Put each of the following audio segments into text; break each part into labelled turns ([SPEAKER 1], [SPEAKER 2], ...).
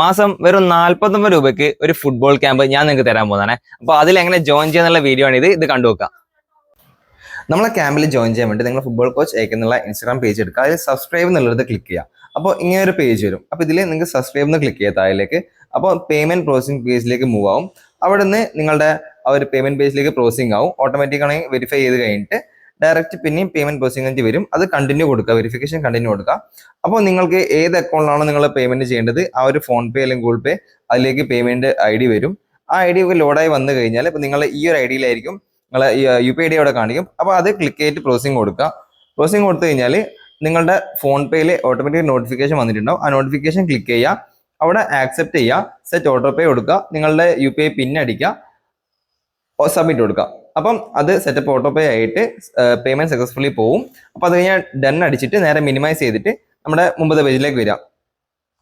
[SPEAKER 1] മാസം വെറും നാൽപ്പത്തൊമ്പത് രൂപയ്ക്ക് ഒരു ഫുട്ബോൾ ക്യാമ്പ് ഞാൻ നിങ്ങൾക്ക് തരാൻ പോകുന്നതാണ്. അപ്പോൾ അതിൽ എങ്ങനെ ജോയിൻ ചെയ്യാന്നുള്ള വീഡിയോ ആണ് ഇത്. ഇത് കണ്ടുവെക്കാം നമ്മളെ ക്യാമ്പിൽ ജോയിൻ ചെയ്യാൻ വേണ്ടി നിങ്ങൾ ഫുട്ബോൾ കോച്ച് അയക്കുന്നുള്ള ഇൻസ്റ്റാഗ്രാം പേജ് എടുക്കുക. അതിൽ സബ്സ്ക്രൈബ് എന്നുള്ളത് ക്ലിക്ക് ചെയ്യുക. അപ്പോൾ ഇങ്ങനെ ഒരു പേജ് വരും. അപ്പോൾ ഇതിൽ നിങ്ങൾക്ക് സബ്സ്ക്രൈബ് എന്ന് ക്ലിക്ക് ചെയ്യുക താഴേക്ക് അപ്പോൾ പേയ്മെന്റ് പ്രോസസിംഗ് പേജിലേക്ക് മൂവ് ആവും. അവിടെ നിന്ന് നിങ്ങളുടെ ആ ഒരു പേയ്മെന്റ് പേജിലേക്ക് പ്രോസസിംഗ് ആവും. ഓട്ടോമാറ്റിക്കാണെങ്കിൽ വെരിഫൈ ചെയ്ത് കഴിഞ്ഞിട്ട് ഡയറക്റ്റ് പിന്നെയും പേയ്മെന്റ് പ്രോസസിംഗ് വരും. അത് കണ്ടിന്യൂ കൊടുക്കുക. വെരിഫിക്കേഷൻ കണ്ടിന്യൂ കൊടുക്കുക. അപ്പോൾ നിങ്ങൾക്ക് ഏത് അക്കൗണ്ടിലാണോ നിങ്ങൾ പേയ്മെന്റ് ചെയ്യേണ്ടത് ആ ഒരു ഫോൺ പേ അല്ലെങ്കിൽ ഗൂഗിൾ പേ അതിലേക്ക് പേയ്മെന്റ് ഐ ഡി വരും. ആ ഐ ഡി ലോഡായി വന്നു കഴിഞ്ഞാൽ ഇപ്പൊ നിങ്ങൾ ഈ ഒരു ഐ ഡിയിലായിരിക്കും നിങ്ങൾ യു പി ഐ ഡി അവിടെ കാണിക്കും. അപ്പോൾ അത് ക്ലിക്ക് ചെയ്തിട്ട് പ്രോസിംഗ് കൊടുക്കുക. പ്രോസിംഗ് കൊടുത്തു കഴിഞ്ഞാൽ നിങ്ങളുടെ ഫോൺ പേയിൽ ഓട്ടോമാറ്റിക് നോട്ടിഫിക്കേഷൻ വന്നിട്ടുണ്ടാവും. ആ നോട്ടിഫിക്കേഷൻ ക്ലിക്ക് ചെയ്യുക. അവിടെ ആക്സെപ്റ്റ് ചെയ്യുക. സെറ്റ് ഓട്ടോ പേ കൊടുക്കുക. നിങ്ങളുടെ യു പി ഐ പിൻ അടിക്കുക സബ്മിറ്റ് കൊടുക്കുക. അപ്പം അത് സെറ്റപ്പ് ഓട്ടോ പേ ആയിട്ട് പേയ്മെന്റ് സക്സസ്ഫുള്ളി പോവും. അപ്പോൾ അത് കഴിഞ്ഞാൽ ഡൺ അടിച്ചിട്ട് നേരെ മിനിമൈസ് ചെയ്തിട്ട് നമ്മുടെ മുമ്പത്തെ പേജിലേക്ക് വരാം.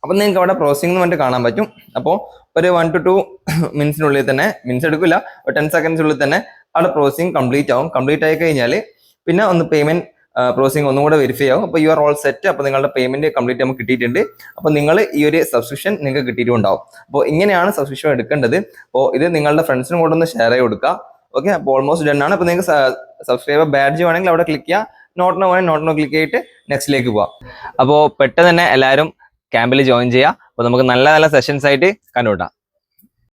[SPEAKER 1] അപ്പം നിങ്ങൾക്ക് അവിടെ പ്രോസസിംഗ് എന്ന് പറഞ്ഞിട്ട് കാണാൻ പറ്റും. അപ്പോൾ ഒരു വൺ ടു ടു മിനിറ്റ്സിനുള്ളിൽ തന്നെ മിനിറ്റ്സ് എടുക്കില്ല ഒരു ടെൻ സെക്കൻഡ്സിനുള്ളിൽ തന്നെ അവിടെ പ്രോസസിംഗ് കംപ്ലീറ്റ് ആവും. കംപ്ലീറ്റ് ആയി കഴിഞ്ഞാൽ പിന്നെ ഒന്ന് പേയ്മെന്റ് പ്രോസസിംഗ് ഒന്നും കൂടെ വെരിഫൈ ആവും. അപ്പോൾ യു ആർ ഓൾ സെറ്റ് അപ്പോൾ നിങ്ങളുടെ പേയ്മെന്റ് കംപ്ലീറ്റ് നമുക്ക് കിട്ടിയിട്ടുണ്ട്. അപ്പോൾ നിങ്ങൾ ഈ ഒരു സബ്സ്ക്രിപ്ഷൻ നിങ്ങൾക്ക് കിട്ടിയിട്ടുണ്ടാവും. അപ്പോൾ ഇങ്ങനെയാണ് സബ്സ്ക്രിപ്ഷൻ എടുക്കേണ്ടത്. അപ്പോൾ ഇത് നിങ്ങളുടെ ഫ്രണ്ട്സിനും കൂടെ ഒന്ന് ഷെയർ ചെയ്ത് കൊടുക്കുക. ഓക്കെ അപ്പോൾ ഓൾമോസ്റ്റ് ഡൺ ആണ്. അപ്പോൾ നിങ്ങൾക്ക് സബ്സ്ക്രൈബർ ബാഡ്ജ് വേണമെങ്കിൽ അവിടെ ക്ലിക്ക് ചെയ്യാം. നോട്ട് നോ വേണമെങ്കിൽ നോട്ടിനോ ക്ലിക്ക് ചെയ്തിട്ട് നെക്സ്റ്റിലേക്ക് പോവാം. അപ്പോൾ പെട്ടെന്ന് തന്നെ എല്ലാവരും ക്യാമ്പിൽ ജോയിൻ ചെയ്യുക അപ്പോൾ നമുക്ക് നല്ല നല്ല സെഷൻസ് ആയിട്ട് കണ്ടുകൂട്ടാം